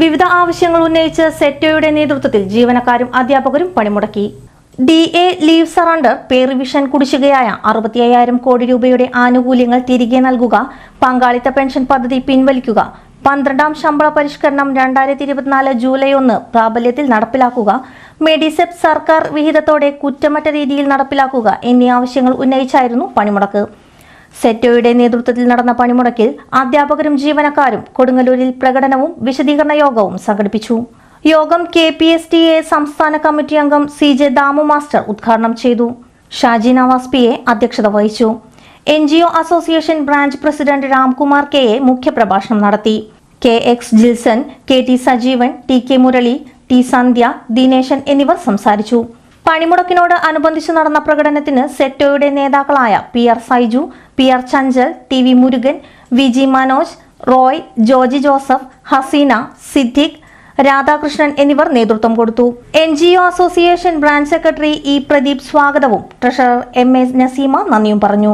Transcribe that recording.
വിവിധ ആവശ്യങ്ങൾ ഉന്നയിച്ച് സെറ്റോയുടെ നേതൃത്വത്തിൽ ജീവനക്കാരും അധ്യാപകരും പണിമുടക്കി. D A leave surrender pay revision കുടിശ്ശികയായ അറുപത്തി അയ്യായിരം കോടി രൂപയുടെ ആനുകൂല്യങ്ങൾ തിരികെ നൽകുക പങ്കാളിത്ത പെൻഷൻ പദ്ധതി പിൻവലിക്കുക പന്ത്രണ്ടാം ശമ്പള പരിഷ്കരണം രണ്ടായിരത്തി ഇരുപത്തിനാല് ജൂലൈ ഒന്ന് പ്രാബല്യത്തിൽ നടപ്പിലാക്കുക മെഡിസെപ് സർക്കാർ വിഹിതത്തോടെ കുറ്റമറ്റ രീതിയിൽ നടപ്പിലാക്കുക എന്നീ ആവശ്യങ്ങൾ ഉന്നയിച്ചായിരുന്നു പണിമുടക്ക്. സെറ്റോയുടെ നേതൃത്വത്തിൽ നടന്ന പണിമുടക്കിൽ അധ്യാപകരും ജീവനക്കാരും കൊടുങ്ങല്ലൂരിൽ പ്രകടനവും വിശദീകരണ യോഗവും സംഘടിപ്പിച്ചു. യോഗം K P S T A സംസ്ഥാന കമ്മിറ്റി അംഗം സി ജെ ദാമു മാസ്റ്റർ ഉദ്ഘാടനം ചെയ്തു. ഷാജി നവാസ് പി എ അധ്യക്ഷത വഹിച്ചു. N G O association branch president Ramkumar K A മുഖ്യപ്രഭാഷണം നടത്തി. K X Jilson K T Sajeevan T K Murali T Sandhya Dineshan എന്നിവർ സംസാരിച്ചു. പണിമുടക്കിനോട് അനുബന്ധിച്ച് നടന്ന പ്രകടനത്തിന് സെറ്റോയുടെ നേതാക്കളായ P R Saiju P R Chanchal T V Murugan V G Manoj Roy Joji Joseph Haseena Siddique Radhakrishnan എന്നിവർ നേതൃത്വം കൊടുത്തു. N G O association branch secretary E Pradeep സ്വാഗതവും ട്രഷറർ എം എ നസീമ നന്ദിയും പറഞ്ഞു.